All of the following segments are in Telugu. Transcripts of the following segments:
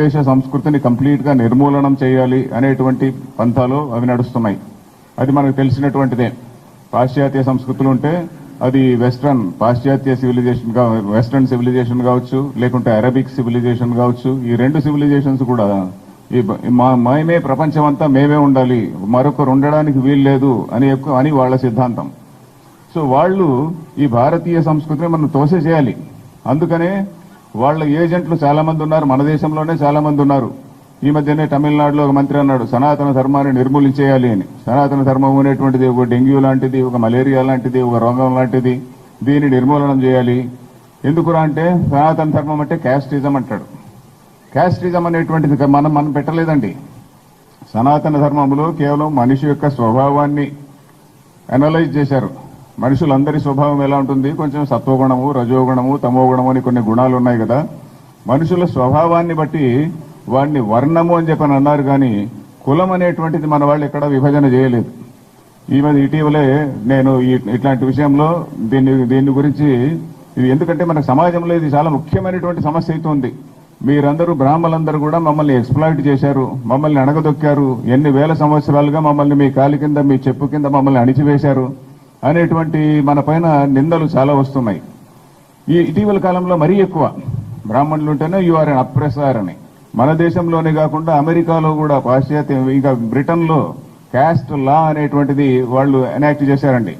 దేశ సంస్కృతిని కంప్లీట్గా నిర్మూలనం చేయాలి అనేటువంటి పంథాలు అవి నడుస్తున్నాయి. అది మనకు తెలిసినటువంటిదే. పాశ్చాత్య సంస్కృతులు ఉంటే అది వెస్ట్రన్ పాశ్చాత్య సివిలైజేషన్ వెస్ట్రన్ సివిలైజేషన్ కావచ్చు లేకుంటే అరబిక్ సివిలైజేషన్ కావచ్చు ఈ రెండు సివిలైజేషన్స్ కూడా ఈ మా మేమే ప్రపంచం అంతా మేమే ఉండాలి మరొకరు ఉండడానికి వీలు లేదు అని అని వాళ్ళ సిద్ధాంతం. సో వాళ్ళు ఈ భారతీయ సంస్కృతిని మనం తోసేసేయాలి అందుకనే వాళ్ళ ఏజెంట్లు చాలా మంది ఉన్నారు మన దేశంలోనే చాలా మంది ఉన్నారు. ఈ మధ్యనే తమిళనాడులో ఒక మంత్రి అన్నాడు సనాతన ధర్మాన్ని నిర్మూలించేయాలి అని. సనాతన ధర్మం అనేటువంటిది ఒక డెంగ్యూ లాంటిది ఒక మలేరియా లాంటిది ఒక రోగం లాంటిది. దీన్ని నిర్మూలనం చేయాలి. ఎందుకురా అంటే సనాతన ధర్మం అంటే క్యాస్టిజం అంటాడు. క్యాస్టిజం అనేటువంటిది మనం మనం పెట్టలేదండి. సనాతన ధర్మంలో కేవలం మనిషి యొక్క స్వభావాన్ని అనలైజ్ చేశారు. మనుషులందరి స్వభావం ఎలా ఉంటుంది? కొంచెం సత్వగుణము రజోగుణము తమోగుణము అని కొన్ని గుణాలు ఉన్నాయి కదా. మనుషుల స్వభావాన్ని బట్టి వాడిని వర్ణము అని చెప్పని అన్నారు కానీ కులం అనేటువంటిది మన వాళ్ళు ఎక్కడ విభజన చేయలేదు. ఈ మధ్య ఇటీవలే నేను ఇట్లాంటి విషయంలో దీన్ని దీని గురించి ఇది ఎందుకంటే మన సమాజంలో ఇది చాలా ముఖ్యమైనటువంటి సమస్య అవుతుంది మీరందరూ బ్రాహ్మలందరూ కూడా మమ్మల్ని ఎక్స్ప్లాయిట్ చేశారు మమ్మల్ని అణగదొక్కారు ఎన్ని వేల సంవత్సరాలుగా మమ్మల్ని మీ కాలి కింద మీ చెప్పు కింద మమ్మల్ని అణిచివేశారు. అనేటువంటి మన పైన నిందలు చాలా వస్తున్నాయి. ఈ ఇటీవల కాలంలో మరీ ఎక్కువ బ్రాహ్మణులు ఉంటేనే యు ఆర్ అప్రెసార్ అని. మన దేశంలోనే కాకుండా అమెరికాలో కూడా పాశ్చాత్య ఇంకా బ్రిటన్లో క్యాస్ట్ లా అనేటువంటిది వాళ్ళు ఎనాక్ట్ చేశారండి.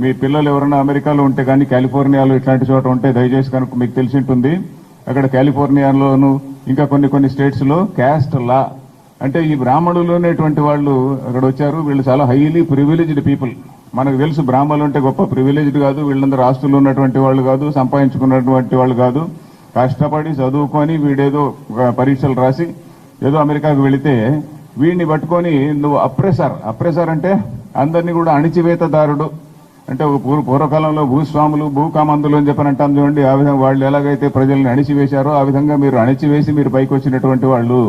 మీ పిల్లలు ఎవరైనా అమెరికాలో ఉంటే కానీ కాలిఫోర్నియాలో ఇట్లాంటి చోట ఉంటే దయచేసి కనుక మీకు తెలిసి ఉంటుంది అక్కడ కాలిఫోర్నియాలోను ఇంకా కొన్ని కొన్ని స్టేట్స్లో క్యాస్ట్ లా అంటే ఈ బ్రాహ్మణులు అనేటువంటి వాళ్ళు అక్కడ వచ్చారు. వీళ్ళు చాలా హైలీ ప్రివిలేజ్డ్ పీపుల్ మనకు తెలుసు బ్రాహ్మణులు అంటే గొప్ప ప్రివిలేజ్డ్ కాదు వీళ్ళందరూ ఆస్తులు ఉన్నటువంటి వాళ్ళు కాదు సంపాదించుకున్నటువంటి వాళ్ళు కాదు. కష్టపడి చదువుకొని వీడేదో పరీక్షలు రాసి ఏదో అమెరికాకు వెళితే వీడిని పట్టుకొని నువ్వు అప్రెసర్. అప్రెసర్ అంటే అందరినీ కూడా అణిచివేతదారుడు. అంటే ఒక పూర్వ పూర్వకాలంలో భూస్వాములు భూకామందులు అని చెప్పని అంటాం చూడండి. ఆ విధంగా వాళ్ళు ఎలాగైతే ప్రజల్ని అణిచివేశారో ఆ విధంగా మీరు అణిచివేసి మీరు పైకి వచ్చినటువంటి వాళ్ళు.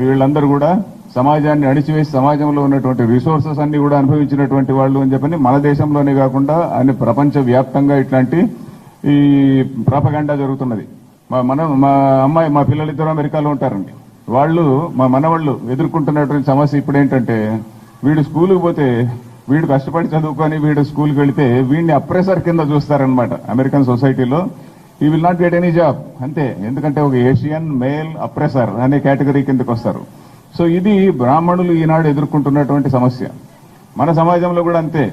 వీళ్ళందరూ కూడా సమాజాన్ని అణిచివేసి సమాజంలో ఉన్నటువంటి రిసోర్సెస్ అన్ని కూడా అనుభవించినటువంటి వాళ్ళు అని చెప్పని మన దేశంలోనే కాకుండా అన్ని ప్రపంచ వ్యాప్తంగా ఇట్లాంటి ఈ ప్రాపగండా జరుగుతున్నది. మా మన మా అమ్మాయి మా పిల్లలిద్దరూ అమెరికాలో ఉంటారండి. వాళ్ళు మా మనవాళ్ళు ఎదుర్కొంటున్నటువంటి సమస్య ఇప్పుడు ఏంటంటే వీడు స్కూల్కి పోతే వీడు కష్టపడి చదువుకొని వీడు స్కూల్కి వెళితే వీడిని అప్రెసర్ కింద చూస్తారనమాట అమెరికన్ సొసైటీలో. He will not get any job అంతే. ఎందుకంటే ఒక ఏషియన్ మేల్ అప్రెసర్ అనే కేటగిరీ కిందకు వస్తారు సో ఇది బ్రాహ్మణులు ఈనాడు ఎదుర్కొంటున్నటువంటి సమస్య. మన సమాజంలో కూడా అంతే.